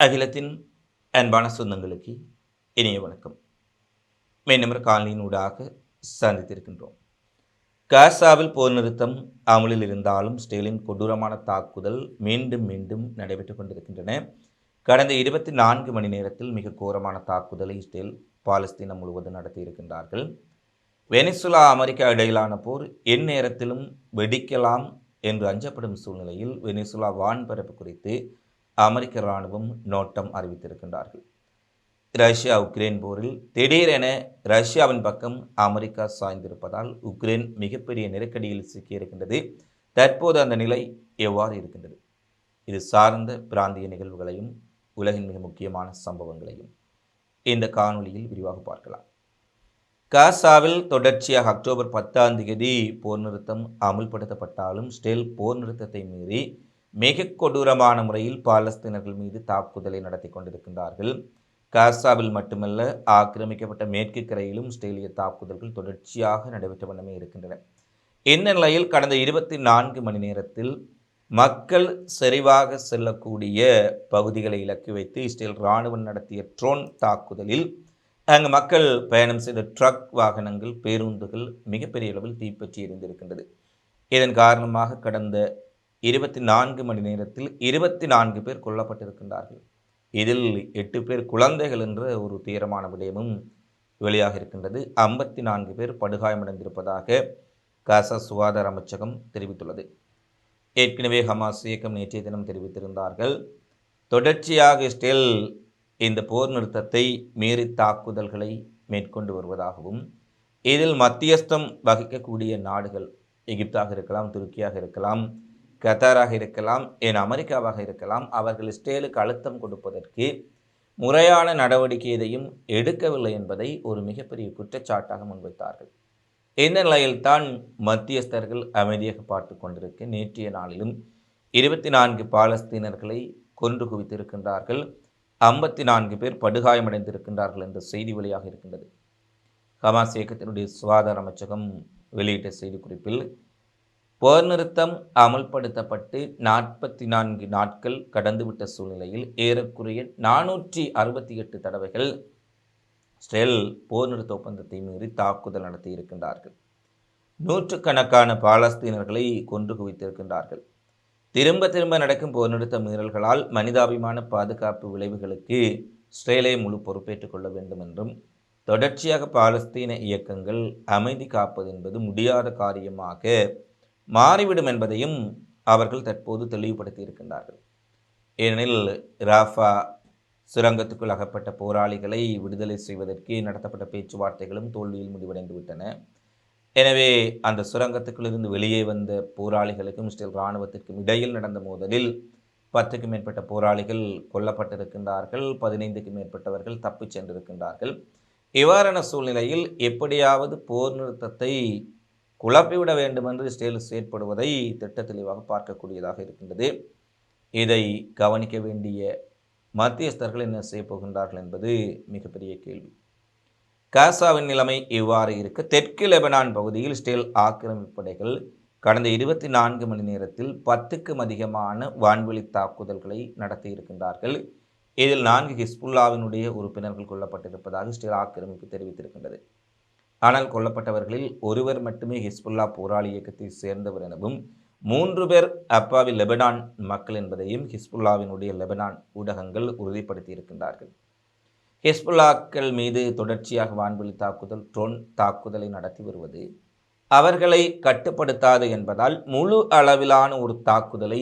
அகிலத்தின் அன்பான சொந்தங்களுக்கு இனிய வணக்கம். மீண்டும் காலனியினூடாக சந்தித்திருக்கின்றோம். காசாவில் போர் நிறுத்தம் அமலில் இருந்தாலும் ஸ்டேலின் கொடூரமான தாக்குதல் மீண்டும் மீண்டும் நடைபெற்றுக் கொண்டிருக்கின்றன. கடந்த இருபத்தி நான்கு மணி நேரத்தில் மிக கோரமான தாக்குதலை இஸ்ரேல் பாலஸ்தீனம் முழுவதும் நடத்தியிருக்கின்றார்கள் வெனிசுலா அமெரிக்கா இடையிலான போர் எந்நேரத்திலும் வெடிக்கலாம் என்று அஞ்சப்படும் சூழ்நிலையில் வெனிசுலா வான்பரப்பு குறித்து அமெரிக்க இராணுவம் நோட்டம் அறிவித்திருக்கின்றார்கள். ரஷ்யா உக்ரைன் போரில் திடீரென ரஷ்யாவின் பக்கம் அமெரிக்கா சாய்ந்திருப்பதால் உக்ரைன் மிகப்பெரிய நெருக்கடியில் சிக்கியிருக்கின்றது தற்போது அந்த நிலை எவ்வாறு இருக்கின்றது? இது சார்ந்த பிராந்திய நிகழ்வுகளையும் உலகின் மிக முக்கியமான சம்பவங்களையும் இந்த காணொளியில் விரிவாக பார்க்கலாம். காசாவில் தொடர்ச்சியாக அக்டோபர் பத்தாம் தேதி போர் நிறுத்தம் அமுல்படுத்தப்பட்டாலும் ஸ்டெல் போர் நிறுத்தத்தை மீறி மிக கொடூரமான முறையில் பாலஸ்தீனர்கள் மீது தாக்குதலை நடத்தி கொண்டிருக்கின்றார்கள். காசாவில் மட்டுமல்ல ஆக்கிரமிக்கப்பட்ட மேற்கு கரையிலும் இஸ்ரேலிய தாக்குதல்கள் தொடர்ச்சியாக நடைபெற்ற வண்ணமே இருக்கின்றன. இந்த நிலையில் கடந்த இருபத்தி நான்கு மணி நேரத்தில் மக்கள் செறிவாக செல்லக்கூடிய பகுதிகளை இலக்கு வைத்து இஸ்ரேல் இராணுவம் நடத்திய ட்ரோன் தாக்குதலில் அங்கு மக்கள் பயணம் செய்த ட்ரக் வாகனங்கள் பேருந்துகள் மிகப்பெரிய அளவில் தீப்பற்றி எரிந்திருக்கின்றது. இதன் காரணமாக கடந்த இருபத்தி நான்கு மணி நேரத்தில் இருபத்தி நான்கு பேர் கொல்லப்பட்டிருக்கின்றார்கள். இதில் எட்டு பேர் குழந்தைகள் என்ற ஒரு தீரமான விடயமும் வெளியாக இருக்கின்றது. ஐம்பத்தி நான்கு பேர் படுகாயமடைந்திருப்பதாக காசா சுகாதார அமைச்சகம் தெரிவித்துள்ளது. ஏற்கனவே ஹமாஸ் இயக்கம் நேற்றைய தினம் தெரிவித்திருந்தார்கள். தொடர்ச்சியாக இஸ்ரேல் இந்த போர் நிறுத்தத்தை மீறி தாக்குதல்களை மேற்கொண்டு வருவதாகவும் இதில் மத்தியஸ்தம் வகிக்கக்கூடிய நாடுகள் எகிப்தாக இருக்கலாம் துருக்கியாக இருக்கலாம் கத்தாராக இருக்கலாம் ஏன் அமெரிக்காவாக இருக்கலாம் அவர்கள் இஸ்ரேலுக்கு அழுத்தம் கொடுப்பதற்கு முறையான நடவடிக்கை எதையும் எடுக்கவில்லை என்பதை ஒரு மிகப்பெரிய குற்றச்சாட்டாக முன்வைத்தார்கள். இந்த நிலையில்தான் மத்தியஸ்தர்கள் அமைதியாக பார்த்து கொண்டிருக்க நேற்றைய நாளிலும் இருபத்தி நான்கு பாலஸ்தீனர்களை கொன்று குவித்திருக்கின்றார்கள். ஐம்பத்தி நான்கு பேர் படுகாயமடைந்திருக்கின்றார்கள் என்ற செய்தி வெளியாக இருக்கின்றது. ஹமாஸ் இயக்கத்தினுடைய சுகாதார அமைச்சகம் வெளியிட்ட செய்திக்குறிப்பில் போர் நிறுத்தம் அமல்படுத்தப்பட்டு நாற்பத்தி நான்கு நாட்கள் கடந்துவிட்ட சூழ்நிலையில் ஏறக்குறைய நானூற்றி அறுபத்தி எட்டு தடவைகள் ஸ்ரேல் போர் நிறுத்த ஒப்பந்தத்தை மீறி தாக்குதல் நடத்தி இருக்கின்றார்கள். நூற்றுக்கணக்கான பாலஸ்தீனர்களை கொன்று குவித்திருக்கின்றார்கள். திரும்ப திரும்ப நடக்கும் போர் நிறுத்த மீறல்களால் மனிதாபிமான பாதுகாப்பு விளைவுகளுக்கு ஸ்ரேலே முழு பொறுப்பேற்றுக் கொள்ள வேண்டும் என்றும் தொடர்ச்சியாக பாலஸ்தீன இயக்கங்கள் அமைதி காப்பது என்பது முடியாத காரியமாக மாறிவிடும் என்பதையும் அவர்கள் தற்போது தெளிவுபடுத்தி இருக்கின்றார்கள் ஏனெனில் ராஃபா சுரங்கத்துக்குள் அகப்பட்ட போராளிகளை விடுதலை செய்வதற்கு நடத்தப்பட்ட பேச்சுவார்த்தைகளும் தோல்வியில் முடிவடைந்து விட்டன. எனவே அந்த சுரங்கத்துக்குள்ளிருந்து வெளியே வந்த போராளிகளுக்கும் இஸ்ரேல் இராணுவத்திற்கும் இடையில் நடந்த மோதலில் பத்துக்கும் மேற்பட்ட போராளிகள் கொல்லப்பட்டிருக்கின்றார்கள் பதினைந்துக்கும் மேற்பட்டவர்கள் தப்பிச் சென்றிருக்கின்றார்கள். இவ்வாறான சூழ்நிலையில் எப்படியாவது போர் நிறுத்தத்தை குழப்பிவிட வேண்டும் என்று இஸ்ரேல் செயற்படுவதை திட்ட தெளிவாக பார்க்கக்கூடியதாக இருக்கின்றது. இதை கவனிக்க வேண்டிய மத்தியஸ்தர்கள் என்ன செய்ய போகின்றார்கள் என்பது மிகப்பெரிய கேள்வி. காசாவின் நிலைமை இவ்வாறு இருக்க தெற்கு லெபனான் பகுதியில் ஸ்டேல் ஆக்கிரமிப்படைகள் கடந்த இருபத்தி நான்கு மணி நேரத்தில் பத்துக்கும் அதிகமான வான்வெளி தாக்குதல்களை நடத்தி இருக்கின்றார்கள். இதில் நான்கு ஹிஸ்புல்லாவினுடைய உறுப்பினர்கள் கொல்லப்பட்டிருப்பதாக ஸ்டேல் ஆக்கிரமிப்பு தெரிவித்திருக்கின்றது. ஆனால் கொல்லப்பட்டவர்களில் ஒருவர் மட்டுமே ஹிஸ்புல்லா போராளி இயக்கத்தை சேர்ந்தவர் எனவும் மூன்று பேர் அப்பாவி லெபனான் மக்கள் என்பதையும் ஹிஸ்புல்லாவினுடைய லெபனான் ஊடகங்கள் உறுதிப்படுத்தி இருக்கின்றார்கள் ஹிஸ்புல்லாக்கள் மீது தொடர்ச்சியாக வான்வெளி தாக்குதல் ட்ரோன் தாக்குதலை நடத்தி வருவது அவர்களை கட்டுப்படுத்தாது என்பதால் முழு அளவிலான ஒரு தாக்குதலை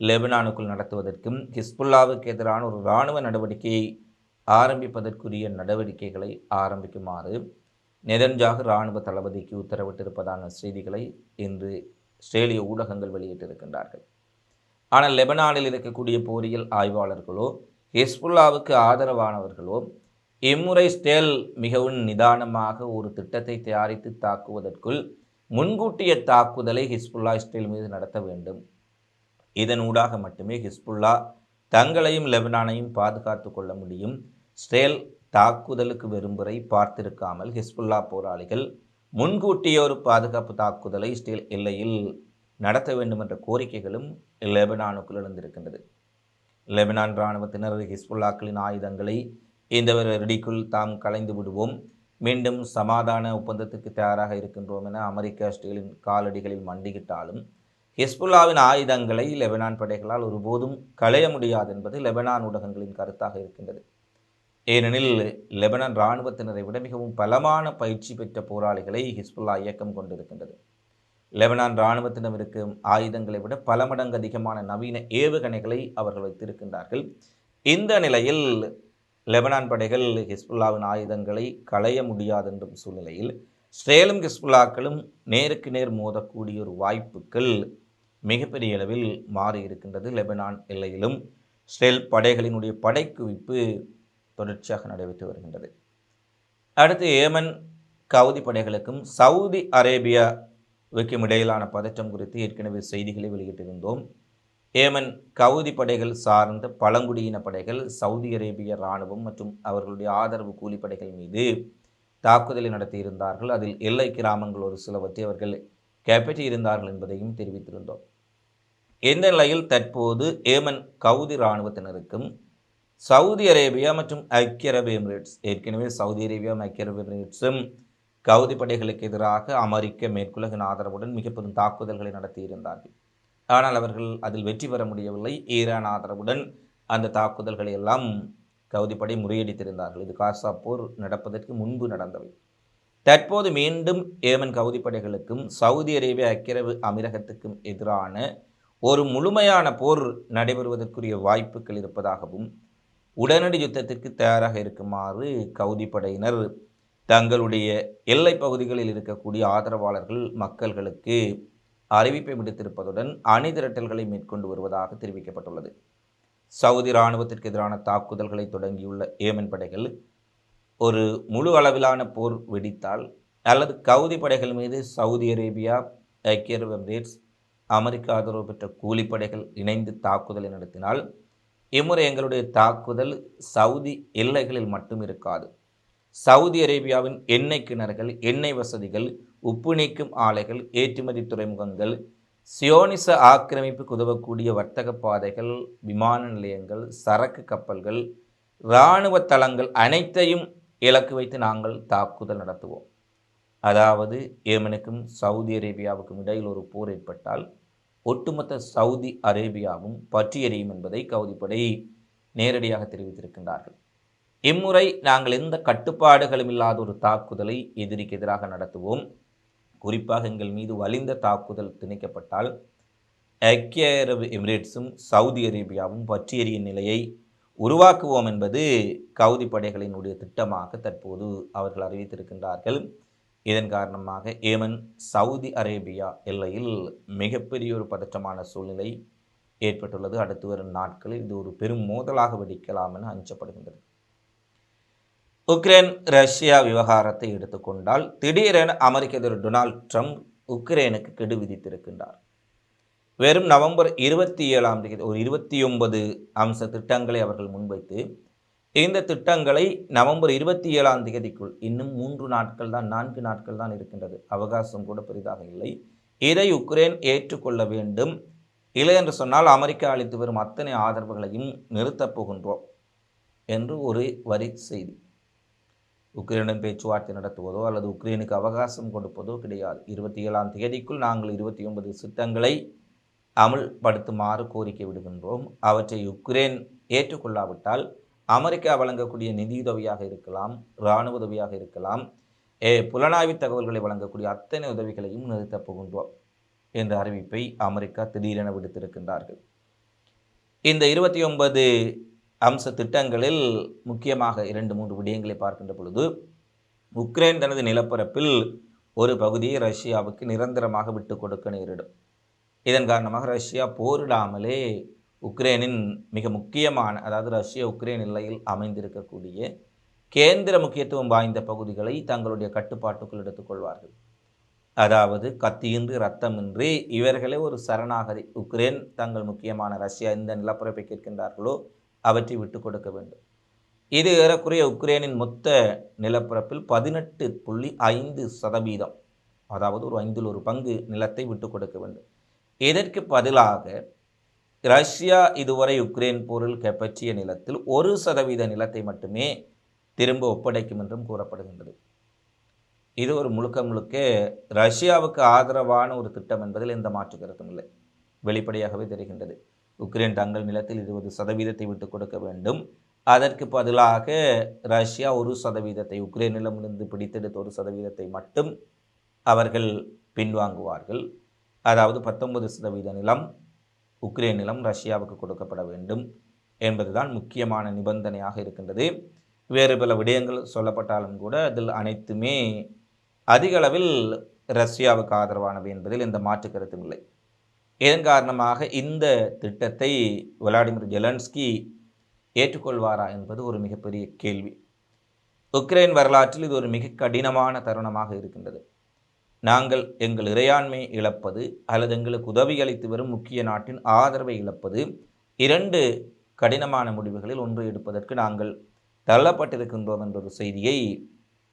லெபனானுக்குள் நடத்துவதற்கும் ஹிஸ்புல்லாவுக்கு எதிரான ஒரு இராணுவ நடவடிக்கையை ஆரம்பிப்பதற்குரிய நடவடிக்கைகளை ஆரம்பிக்குமாறு நெதன்ஜாக இராணுவ தளபதிக்கு உத்தரவிட்டிருப்பதான செய்திகளை இன்று ஆஸ்திரேலிய ஊடகங்கள் வெளியிட்டிருக்கின்றார்கள். ஆனால் லெபனானில் இருக்கக்கூடிய போரியல் ஆய்வாளர்களோ ஹிஸ்புல்லாவுக்கு ஆதரவானவர்களோ இம்முறை ஸ்டேல் மிகவும் நிதானமாக ஒரு திட்டத்தை தயாரித்து தாக்குவதற்குள் முன்கூட்டிய தாக்குதலை ஹிஸ்புல்லா இஸ்ரேல் மீது நடத்த வேண்டும். இதன் ஊடாக மட்டுமே ஹிஸ்புல்லா தங்களையும் லெபனானையும் பாதுகாத்து கொள்ள முடியும். ஸ்டேல் தாக்குதலுக்கு வரும் வரை பார்த்திருக்காமல் ஹிஸ்புல்லா போராளிகள் முன்கூட்டிய ஒரு பாதுகாப்பு தாக்குதலை இஸ்ரேல் எல்லையில் நடத்த வேண்டும் என்ற கோரிக்கைகளும் லெபனானுக்குள் எழுந்திருக்கின்றது. லெபனான் இராணுவத்தினர் ஹிஸ்புல்லாக்களின் ஆயுதங்களை இந்த ரெடிக்குள் தாம் கலைந்து விடுவோம். மீண்டும் சமாதான ஒப்பந்தத்துக்கு தயாராக இருக்கின்றோம் என அமெரிக்க இஸ்ரேலின் காலடிகளில் மண்டியிட்டாலும் ஹிஸ்புல்லாவின் ஆயுதங்களை லெபனான் படைகளால் ஒருபோதும் களைய முடியாது என்பது லெபனான் ஊடகங்களின் கருத்தாக இருக்கின்றது. ஏனெனில் லெபனான் இராணுவத்தினரை விட மிகவும் பலமான பயிற்சி பெற்ற போராளிகளை ஹிஸ்புல்லா இயக்கம் கொண்டிருக்கின்றது. லெபனான் இராணுவத்தினம் இருக்கும் ஆயுதங்களை விட பல மடங்கு அதிகமான நவீன ஏவுகணைகளை அவர்கள் வைத்திருக்கின்றார்கள். இந்த நிலையில் லெபனான் படைகள் ஹிஸ்புல்லாவின் ஆயுதங்களை களைய முடியாது என்றும் சூழ்நிலையில் ஸ்ரேலும் ஹிஸ்புல்லாக்களும் நேருக்கு நேர் மோதக்கூடிய ஒரு வாய்ப்புகள் மிகப்பெரிய அளவில் மாறி இருக்கின்றது லெபனான் எல்லையிலும். ஸ்ரேல் படைகளினுடைய படைக்குவிப்பு தொடர்ச்சியாக நடைபெற்று வருகின்றது. அடுத்து ஏமன் கவுதி படைகளுக்கும் சவுதி அரேபியாவுக்கும் இடையிலான பதற்றம் குறித்து ஏற்கனவே செய்திகளை வெளியிட்டிருந்தோம். ஏமன் கவுதி படைகள் சார்ந்த பழங்குடியின படைகள் சவுதி அரேபிய இராணுவம் மற்றும் அவர்களுடைய ஆதரவு கூலிப்படைகள் மீது தாக்குதலை நடத்தியிருந்தார்கள். அதில் எல்லை கிராமங்கள் ஒரு சிலவற்றை அவர்கள் கைப்பற்றியிருந்தார்கள் என்பதையும் தெரிவித்திருந்தோம். இந்த நிலையில் தற்போது ஏமன் கவுதி இராணுவத்தினருக்கும் சவுதி அரேபியா மற்றும் ஐக்கிய அரபு எமிரேட்ஸ். ஏற்கனவே சவுதி அரேபியா ஐக்கிய அரபு எமிரேட்ஸும் கவுதி படைகளுக்கு எதிராக அமெரிக்க மேற்குலகின் ஆதரவுடன் மிக பெரும் தாக்குதல்களை நடத்தியிருந்தார்கள். ஆனால் அவர்கள் அதில் வெற்றி பெற முடியவில்லை. ஈரான் ஆதரவுடன் அந்த தாக்குதல்களை எல்லாம் கவுதி படை முறியடித்திருந்தார்கள். இது காசா போர் நடப்பதற்கு முன்பு நடந்தவை. தற்போது மீண்டும் ஏமன் கவுதி படைகளுக்கும் சவுதி அரேபியா அக்கிரவு அமீரகத்துக்கும் எதிரான ஒரு முழுமையான போர் நடைபெறுவதற்குரிய வாய்ப்புகள் இருப்பதாகவும் உடனடி யுத்தத்திற்கு தயாராக இருக்குமாறு கவுதி படையினர் தங்களுடைய எல்லை பகுதிகளில் இருக்கக்கூடிய ஆதரவாளர்கள் மக்கள்களுக்கு அறிவிப்பை விடுத்திருப்பதுடன் அணி திரட்டல்களை மேற்கொண்டு வருவதாக தெரிவிக்கப்பட்டுள்ளது. சவுதி இராணுவத்திற்கு எதிரான தாக்குதல்களை தொடங்கியுள்ள ஏமன் படைகள் ஒரு முழு அளவிலான போர் வெடித்தால் அல்லது கவுதி படைகள் மீது சவுதி அரேபியா ஐக்கிய அரபு எமிரேட்ஸ் அமெரிக்க ஆதரவு பெற்ற கூலிப்படைகள் இணைந்து தாக்குதலை நடத்தினால் இம்முறை எங்களுடைய தாக்குதல் சவுதி எல்லைகளில் மட்டும் இருக்காது. சவுதி அரேபியாவின் எண்ணெய் கிணறுகள் எண்ணெய் வசதிகள் உப்பு நீக்கும் ஆலைகள் ஏற்றுமதி துறைமுகங்கள் சியோனிச ஆக்கிரமிப்புக்கு உதவக்கூடிய வர்த்தக பாதைகள் விமான நிலையங்கள் சரக்கு கப்பல்கள் இராணுவ தளங்கள் அனைத்தையும் இலக்கு வைத்து நாங்கள் தாக்குதல் நடத்துவோம். அதாவது ஏமனுக்கும் சவுதி அரேபியாவுக்கும் இடையில் ஒரு போர் ஏற்பட்டால் ஒட்டுமொத்த சவுதி அரேபியாவும் பற்றி எறியும் என்பதை கவுதிப்படை நேரடியாக தெரிவித்திருக்கின்றார்கள். இம்முறை நாங்கள் எந்த கட்டுப்பாடுகளும் இல்லாத ஒரு தாக்குதலை எதிரிக்கு எதிராக நடத்துவோம். குறிப்பாக எங்கள் மீது வலிந்த தாக்குதல் திணிக்கப்பட்டால் ஐக்கிய அரபு எமிரேட்ஸும் சவுதி அரேபியாவும் பற்றி எறியும் நிலையை உருவாக்குவோம் என்பது கவுதி படைகளினுடைய திட்டமாக தற்போது அவர்கள் அறிவித்திருக்கின்றார்கள். இதன் காரணமாக ஏமன் சவுதி அரேபியா எல்லையில் மிகப்பெரிய ஒரு பதற்றமான சூழ்நிலை ஏற்பட்டுள்ளது. அடுத்து வரும் நாட்களில் இது ஒரு பெரும் மோதலாக வெடிக்கலாம் என அஞ்சப்படுகின்றது. உக்ரைன் ரஷ்யா விவகாரத்தை எடுத்துக்கொண்டால் திடீரென அமெரிக்க அதிபர் டொனால்ட் ட்ரம்ப் உக்ரைனுக்கு கெடு விதித்திருக்கின்றார். வெறும் நவம்பர் இருபத்தி ஏழாம் தேதி ஒரு இருபத்தி ஒன்பது அம்ச திட்டங்களை அவர்கள் முன்வைத்து இந்த திட்டங்களை நவம்பர் இருபத்தி ஏழாம் தேதிக்குள் இன்னும் மூன்று நாட்கள் தான் நான்கு நாட்கள் தான் இருக்கின்றது. அவகாசம் கூட பெரிதாக இல்லை. இதை உக்ரைன் ஏற்றுக்கொள்ள வேண்டும். இல்லை என்று சொன்னால் அமெரிக்கா அளித்து வரும் அத்தனை ஆதரவுகளையும் நிறுத்தப் போகின்றோம் என்று ஒரு வரி செய்தி. உக்ரைனிடம் பேச்சுவார்த்தை நடத்துவதோ அல்லது உக்ரைனுக்கு அவகாசம் கொடுப்பதோ கிடையாது. இருபத்தி ஏழாம் தேதிக்குள் நாங்கள் இருபத்தி ஒன்பது திட்டங்களை அமுல்படுத்துமாறு கோரிக்கை விடுகின்றோம். அவற்றை உக்ரைன் ஏற்றுக்கொள்ளாவிட்டால் அமெரிக்கா வழங்கக்கூடிய நிதியுதவியாக இருக்கலாம் இராணுவ உதவியாக இருக்கலாம் ஏ புலனாய்வு தகவல்களை வழங்கக்கூடிய அத்தனை உதவிகளையும் நிறுத்தப் போகின்றோம் என்ற அறிவிப்பை அமெரிக்கா திடீரென விடுத்திருக்கின்றார்கள். இந்த இருபத்தி ஒன்பது அம்ச திட்டங்களில் முக்கியமாக இரண்டு மூன்று விடயங்களை பார்க்கின்ற பொழுது உக்ரைன் தனது நிலப்பரப்பில் ஒரு பகுதியை ரஷ்யாவுக்கு நிரந்தரமாக விட்டு கொடுக்க நேரிடும். இதன் காரணமாக ரஷ்யா போரிடாமலே உக்ரைனின் மிக முக்கியமான அதாவது ரஷ்யா உக்ரைன் எல்லையில் அமைந்திருக்கக்கூடிய கேந்திர முக்கியத்துவம் வாய்ந்த பகுதிகளை தங்களுடைய கட்டுப்பாட்டுக்குள் எடுத்துக்கொள்வார்கள் அதாவது கத்தியின்றி ரத்தமின்றி இவர்களே ஒரு சரணாகதி. உக்ரைன் தங்கள் முக்கியமான ரஷ்யா இந்த நிலப்பரப்பை கேட்கின்றார்களோ அவற்றை விட்டு கொடுக்க வேண்டும். இது ஏறக்குறைய உக்ரைனின் மொத்த நிலப்பரப்பில் பதினெட்டு புள்ளி ஐந்து சதவீதம் அதாவது ஒரு ஐந்தில் ஒரு பங்கு நிலத்தை விட்டு கொடுக்க வேண்டும். இதற்கு பதிலாக ரஷ்யா இதுவரை உக்ரைன் போரில் கைப்பற்றிய நிலத்தில் ஒரு சதவீத நிலத்தை மட்டுமே திரும்ப ஒப்படைக்கும் என்றும் கூறப்படுகின்றது. இது ஒரு முழுக்க முழுக்க ரஷ்யாவுக்கு ஆதரவான ஒரு திட்டம் என்பதில் எந்த மாற்று கருத்தும் இல்லை. வெளிப்படையாகவே தெரிகின்றது. உக்ரைன் தங்கள் நிலத்தில் இருபது சதவீதத்தை விட்டு கொடுக்க வேண்டும். அதற்கு பதிலாக ரஷ்யா ஒரு சதவீதத்தை உக்ரைனிடமிருந்து பிடித்தெடுத்த ஒரு சதவீதத்தை மட்டும் அவர்கள் பின்வாங்குவார்கள். அதாவது பத்தொன்பது சதவீத நிலம் உக்ரைன் நிலம் ரஷ்யாவுக்கு கொடுக்கப்பட வேண்டும் என்பதுதான் முக்கியமான நிபந்தனையாக இருக்கின்றது. வேறு பல விடயங்கள் சொல்லப்பட்டாலும் கூட அதில் அனைத்துமே அதிக அளவில் ரஷ்யாவுக்கு ஆதரவானவை என்பதில் எந்த மாற்று கருத்தும் இல்லை. இதன் காரணமாக இந்த திட்டத்தை விளாடிமிர் ஜெலன்ஸ்கி ஏற்றுக்கொள்வாரா என்பது ஒரு மிகப்பெரிய கேள்வி. உக்ரைன் வரலாற்றில் இது ஒரு மிக கடினமான தருணமாக இருக்கின்றது. நாங்கள் எங்கள் இறையாண்மை இழப்பது அல்லது எங்களுக்கு உதவி அளித்து வரும் முக்கிய நாட்டின் ஆதரவை இழப்பது இரண்டு கடினமான முடிவுகளில் ஒன்று எடுப்பதற்கு நாங்கள் தள்ளப்பட்டிருக்கின்றோம் என்ற ஒரு செய்தியை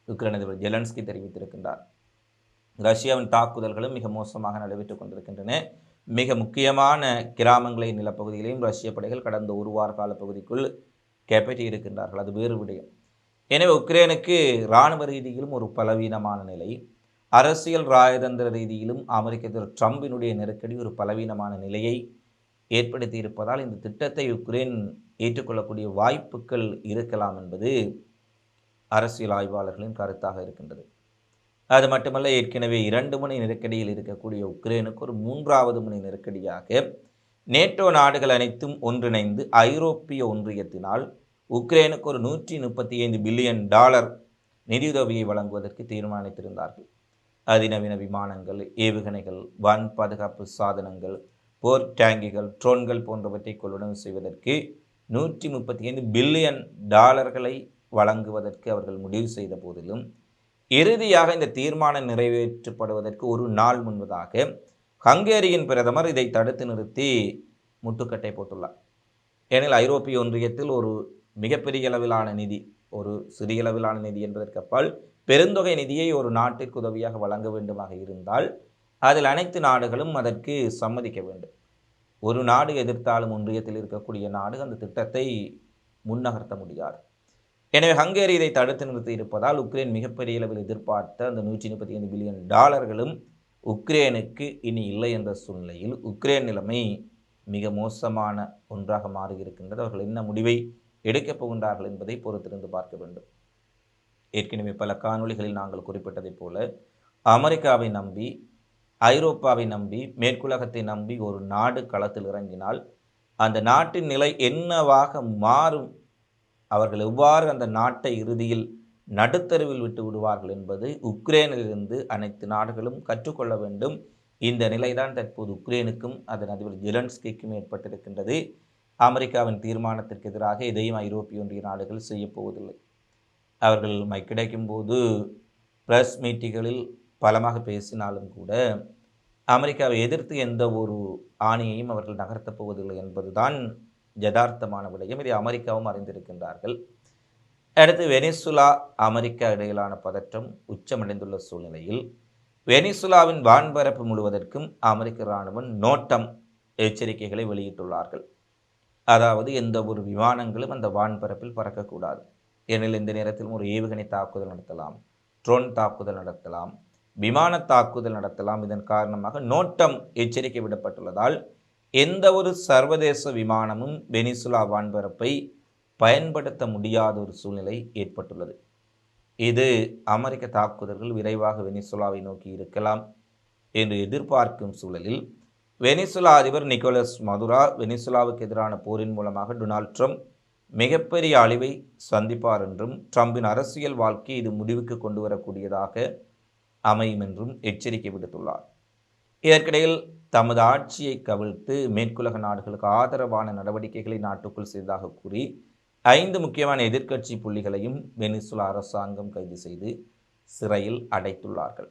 உக்ரைன் அதிபர் ஜெலன்ஸ்கி தெரிவித்திருக்கின்றார். ரஷ்யாவின் தாக்குதல்களும் மிக மோசமாக நடைபெற்றுக் கொண்டிருக்கின்றன. மிக முக்கியமான கிராமங்களை நிலப்பகுதிகளையும் ரஷ்ய படைகள் கடந்த ஒரு வார கால பகுதிக்குள் கைப்பற்றி இருக்கின்றார்கள். அது வேறு விடயம். எனவே உக்ரைனுக்கு இராணுவ ரீதியிலும் ஒரு பலவீனமான நிலை. அரசியல் ராஜதந்திர ரீதியிலும் அமெரிக்க அதிபர் ட்ரம்பினுடைய நெருக்கடி ஒரு பலவீனமான நிலையை ஏற்படுத்தி இருப்பதால் இந்த திட்டத்தை உக்ரைன் ஏற்றுக்கொள்ளக்கூடிய வாய்ப்புகள் இருக்கலாம் என்பது அரசியல் ஆய்வாளர்களின் கருத்தாக இருக்கின்றது. அது மட்டுமல்ல ஏற்கனவே இரண்டு மணி நெருக்கடியில் இருக்கக்கூடிய உக்ரைனுக்கு ஒரு மூன்றாவது மணி நெருக்கடியாக நேட்டோ நாடுகள் அனைத்தும் ஒன்றிணைந்து ஐரோப்பிய ஒன்றியத்தினால் உக்ரைனுக்கு ஒரு நூற்றி முப்பத்தி ஐந்து பில்லியன் டாலர் நிதியுதவியை வழங்குவதற்கு தீர்மானித்திருந்தார்கள். அதிநவீன விமானங்கள் ஏவுகணைகள் வான் பாதுகாப்பு சாதனங்கள் போர் டேங்கிகள் ட்ரோன்கள் போன்றவற்றை கொள்வனவு செய்வதற்கு நூற்றி முப்பத்தி ஐந்து பில்லியன் டாலர்களை வழங்குவதற்கு அவர்கள் முடிவு செய்த போதிலும் இறுதியாக இந்த தீர்மானம் நிறைவேற்றப்படுவதற்கு ஒரு நாள் முன்பதாக ஹங்கேரியின் பிரதமர் இதை தடுத்து நிறுத்தி முட்டுக்கட்டை போட்டுள்ளார். ஏனெனில் ஐரோப்பிய ஒன்றியத்தில் ஒரு மிகப்பெரிய அளவிலான நிதி ஒரு சிறிய அளவிலான நிதி என்பதற்கு அப்பால் பெருந்தொகை நிதியை ஒரு நாட்டிற்கு உதவியாக வழங்க வேண்டுமாக இருந்தால் அதில் அனைத்து நாடுகளும் அதற்கு சம்மதிக்க வேண்டும். ஒரு நாடு எதிர்த்தாலும் ஒன்றியத்தில் இருக்கக்கூடிய நாடு அந்த திட்டத்தை முன்னகர்த்த முடியாது. எனவே ஹங்கேரி இதை தடுத்து நிறுத்தி இருப்பதால் உக்ரைன் மிகப்பெரிய அளவில் எதிர்பார்த்த அந்த நூற்றி முப்பத்தி ஐந்து பில்லியன் டாலர்களும் உக்ரைனுக்கு இனி இல்லை என்ற சூழ்நிலையில் உக்ரைன் நிலைமை மிக மோசமான ஒன்றாக மாறியிருக்கின்றது. அவர்கள் என்ன முடிவை எடுக்கப் போகின்றார்கள் என்பதை பொறுத்திருந்து பார்க்க வேண்டும். ஏற்கனவே பல காணொளிகளில் நாங்கள் குறிப்பிட்டதைப் போல அமெரிக்காவை நம்பி ஐரோப்பாவை நம்பி மேற்குலகத்தை நம்பி ஒரு நாடு களத்தில் இறங்கினால் அந்த நாட்டின் நிலை என்னவாக மாறும்? அவர்கள் எவ்வாறு அந்த நாட்டை இறுதியில் நடுத்தருவில் விட்டு விடுவார்கள் என்பது உக்ரைனிலிருந்து அனைத்து நாடுகளும் கற்றுக்கொள்ள வேண்டும். இந்த நிலைதான் தற்போது உக்ரைனுக்கும் அதன் அதிபர் ஜெலன்ஸ்கிக்கும் ஏற்பட்டிருக்கின்றது. அமெரிக்காவின் தீர்மானத்திற்கு எதிராக இதையும் ஐரோப்பிய ஒன்றிய நாடுகள் செய்யப்போவதில்லை. அவர்கள் கிடைக்கும்போது ப்ரெஸ் மீட்டிங்களில் பலமாக பேசினாலும் கூட அமெரிக்காவை எதிர்த்து எந்த ஒரு ஆணையையும் அவர்கள் நகர்த்தப் போவதில்லை என்பதுதான் யதார்த்தமான விடயம். இதை அமெரிக்காவும் அறிந்திருக்கின்றார்கள். அடுத்து வெனிசுலா அமெரிக்கா இடையிலான பதற்றம் உச்சமடைந்துள்ள சூழ்நிலையில் வெனிசுலாவின் வான்பரப்பு முழுவதற்கும் அமெரிக்க இராணுவம் நோட்டம் எச்சரிக்கைகளை வெளியிட்டுள்ளார்கள். அதாவது எந்த ஒரு விமானங்களும் அந்த வான்பரப்பில் பறக்கக்கூடாது. ஏனெனில் இந்த நேரத்தில் ஒரு ஏவுகணை தாக்குதல் நடத்தலாம் ட்ரோன் தாக்குதல் நடத்தலாம் விமான தாக்குதல் நடத்தலாம். இதன் காரணமாக நோட்டம் எச்சரிக்கை விடப்பட்டுள்ளதால் எந்த ஒரு சர்வதேச விமானமும் வெனிசுலா வான்பரப்பை பயன்படுத்த முடியாத ஒரு சூழ்நிலை ஏற்பட்டுள்ளது. இது அமெரிக்க தாக்குதல்கள் விரைவாக வெனிசுலாவை நோக்கி இருக்கலாம் என்று எதிர்பார்க்கும் சூழலில் வெனிசுலா அதிபர் நிக்கோலஸ் மதுரா வெனிசுலாவுக்கு எதிரான போரின் மூலமாக டொனால்ட் ட்ரம்ப் மிகப்பெரிய அழிவை சந்திப்பார் என்றும் ட்ரம்பின் அரசியல் வாழ்க்கை இது முடிவுக்கு கொண்டு வரக்கூடியதாக அமையும் என்றும் எச்சரிக்கை விடுத்துள்ளார். இதற்கிடையில் தமது ஆட்சியை கவிழ்த்து மேற்குலக நாடுகளுக்கு ஆதரவான நடவடிக்கைகளை நாட்டுக்குள் செய்ததாக கூறி ஐந்து முக்கியமான எதிர்க்கட்சி புள்ளிகளையும் வெனிசுலா அரசாங்கம் கைது செய்து சிறையில் அடைத்துள்ளார்கள்.